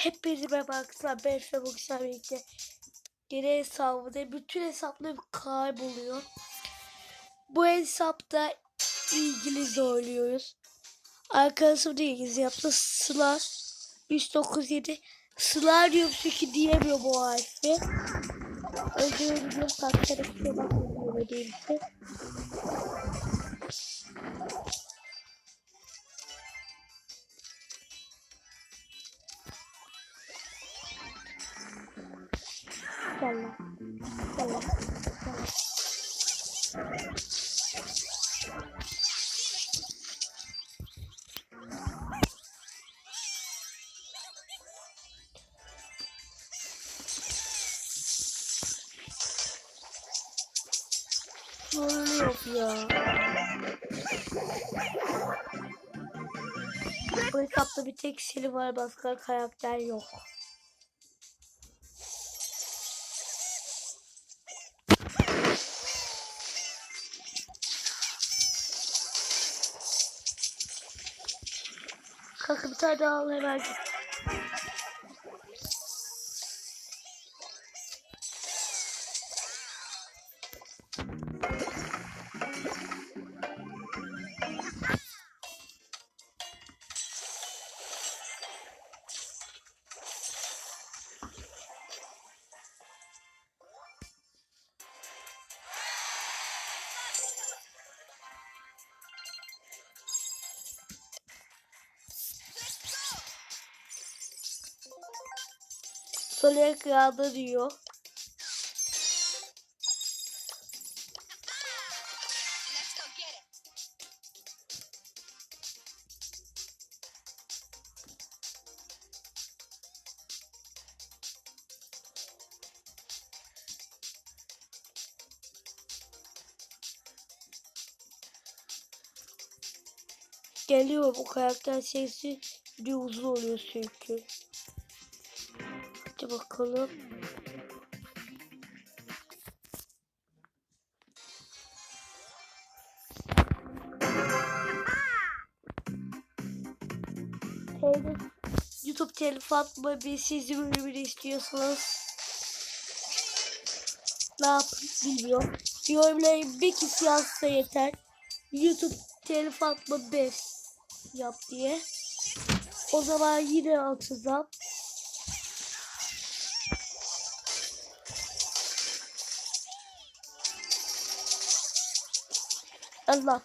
Hepinize baksana ben ve Bokuşlar birlikte geri hesabımda bütün hesaplarım kayboluyor. Bu hesapta İngiliz oynuyoruz. Arkadaşım da İngiliz yaptı. Sılar 197 Sılar diyorum çünkü diyemiyor bu harfi. Önce önce sakları size bakmıyorum ödeyimse. Gel Sorun yok ya. Bu hesapta bir tek Shelly var başka karakter yok. Tane al hemen git. Sol ekranda diyor. Geliyor bu karakter sesi bir uzun oluyor çünkü. Hadi bakalım. YouTube telif atma bir sizi bölümünü istiyorsanız ne yapın bilmiyorum. Yorumlara bir kişi yazsa yeter. YouTube telif atma 5 yap diye. O zaman yine atacağım. Allah.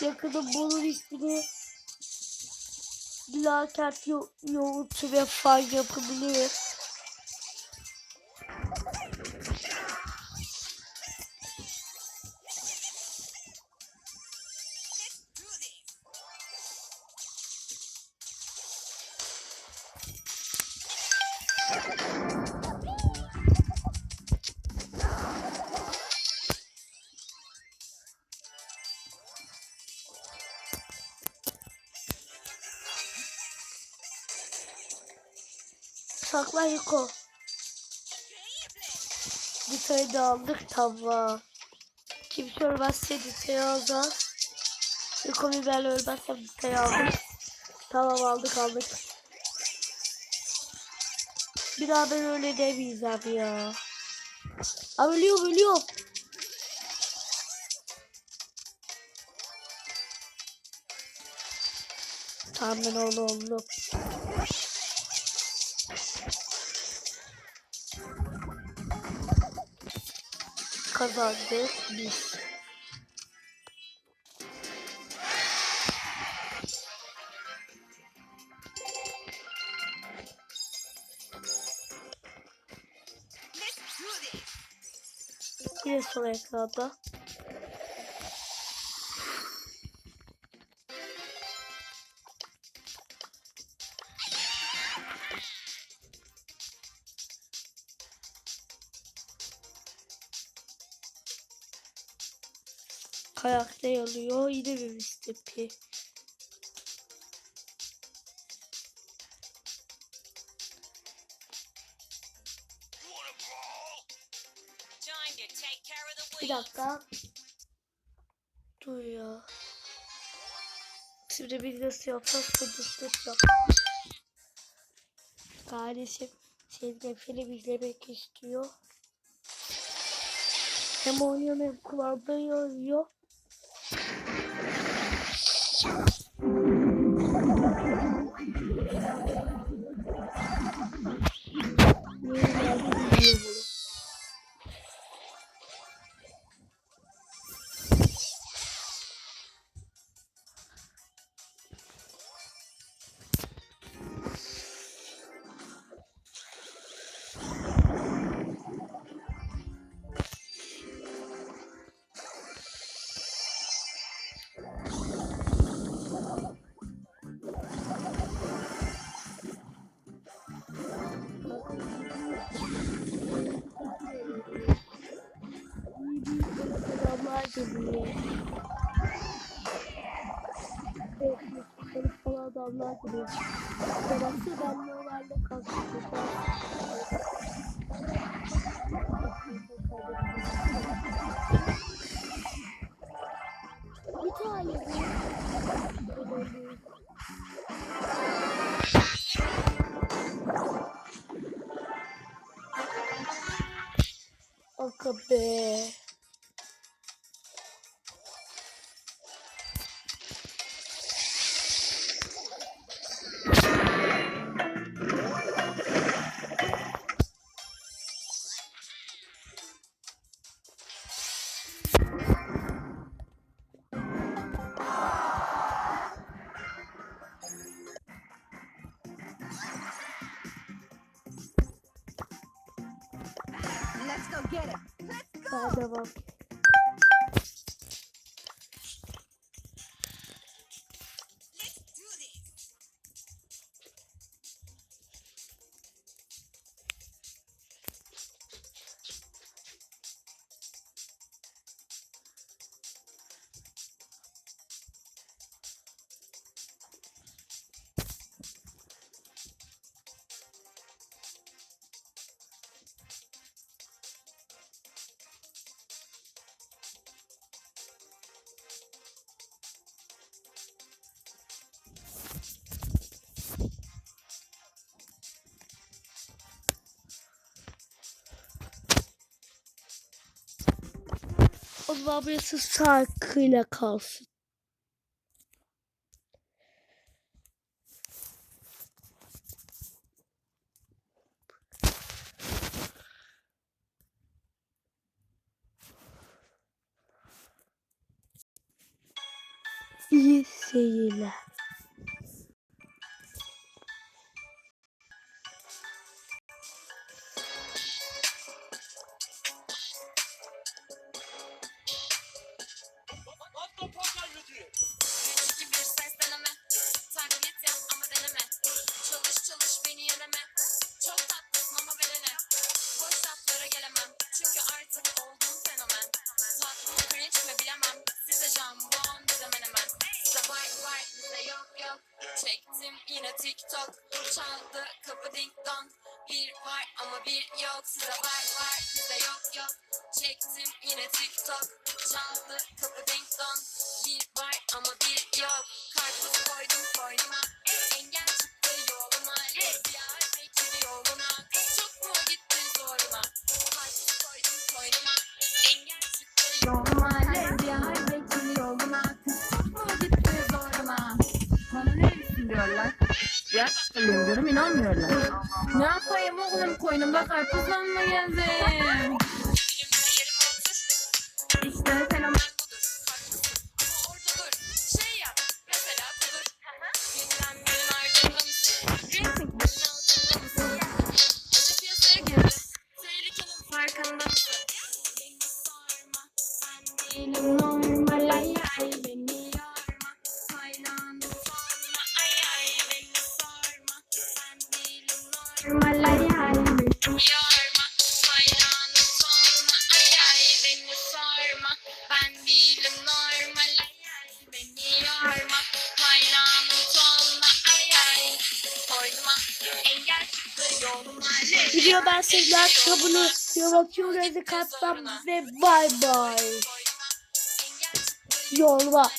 Yakında bunun ismini Bilakert yo yoğurtu ve fay yapabilir. Sakla Yuko. Ditayı da aldık tamam. Kimse ölmezse Ditayı alacağız. Yuko biberle ölmezsem Ditayı aldık. Tamam aldık aldık. Bir daha ben öyle demeyeceğim ya. Aa, ölüyorum ölüyorum. Tamam ben onu oldum. Kazandık biz. Yine sol ekranda. Karakter alıyor. Yine bir the Bir dakika. Dur ya. Şimdi biz nasıl yapacağız? Kudüs'lük yap. Kardeşim seninle film izlemek istiyor. Hem oynuyor hem kullanmayı oynuyor. Geliyor. Evet, Herif falan adamlar. Babası ben normalde kalkıyorum. Bir tane Aga be. Let's go get it. Let's go. Daha devam. Zaman burası şarkıyla kalsın. İyi seyirler. Bir yok Size bite bite bize yok yok. Çektim yine tiktok. Çaldı kapı ding dong. Bir var ama bir yok. Karpuz koydum koynuma. Engel çıktı yoluma. Lezbiyer bekiri yoluna. Çok mu gitti zoruna Karpuz koydum koynuma. Engel Gerçekten diyorum inanmıyorlar. Ne yapayım oğlum koynumda karpuzla mı gezdim? Bilimle yerime otur İşte fenomen. Video ben sizler kabını yaratıyoruz. Katlan ve bay bay. Yoluma